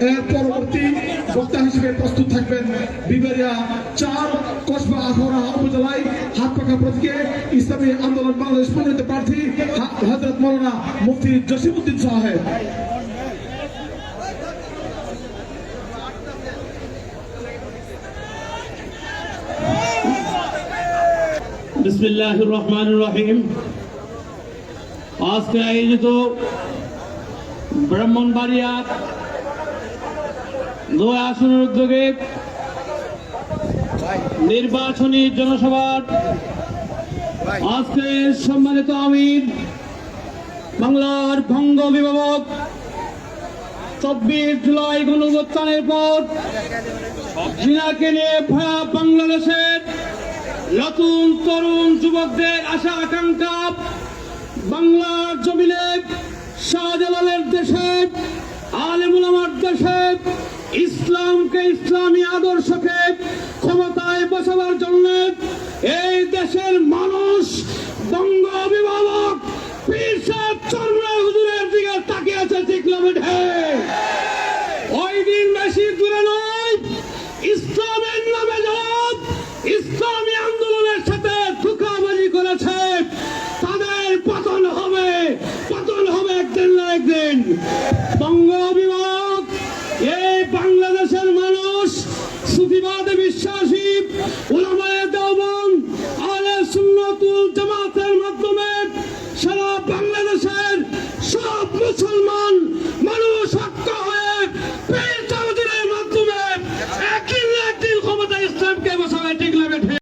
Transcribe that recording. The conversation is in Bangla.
পরবর্তী বক্তা হিসেবে প্রস্তুত থাকবেন বিবেরিয়া চার কসবা আখড়া উপজেলায় হাত পাখা প্রতীকে ইসলামী আন্দোলন বাংলাদেশ মনোনীত প্রার্থী হা- হযরত মৌলানা মুফতি জসিমউদ্দিন সাহেব। আজকে আয়োজিত ব্রাহ্মণবাড়িয়া দুই আসনের উদ্যোগে নির্বাচনী জনসভার আজকে সম্মানিত আমির, বাংলার ভঙ্গ অভিভাবক, চব্বিশ জুলাই গণঅভ্যুত্থানের পর জিনাকে নিয়ে বাংলাদেশের নতুন তরুণ যুবকদের আশা আকাঙ্ক্ষা, বাংলার জমিনে শাহজালালের দেশে, আলেমুল আমার দেশে ইসলামকে ইসলামী আদর্শকে ক্ষমতায় বসাবার জন্য এই দেশের মানুষ বঙ্গ অভিভাবক পীর হুজুরের দিকে তাকিয়ে আছে কিলোমিটার ওই দিন বেশি দূরে নয়, ইসলামের নামে জবাব, ইসলামী আন্দোলনের সাথে ধোকাবাজি করেছে। তাদের পতন হবে পতন হবে একদিন না একদিন। বঙ্গ অভিভাবক এই সুফিবাদে বিশ্বাসী ওলামায়ে দেওবন্দ আলে সুন্নাতুল জামাত।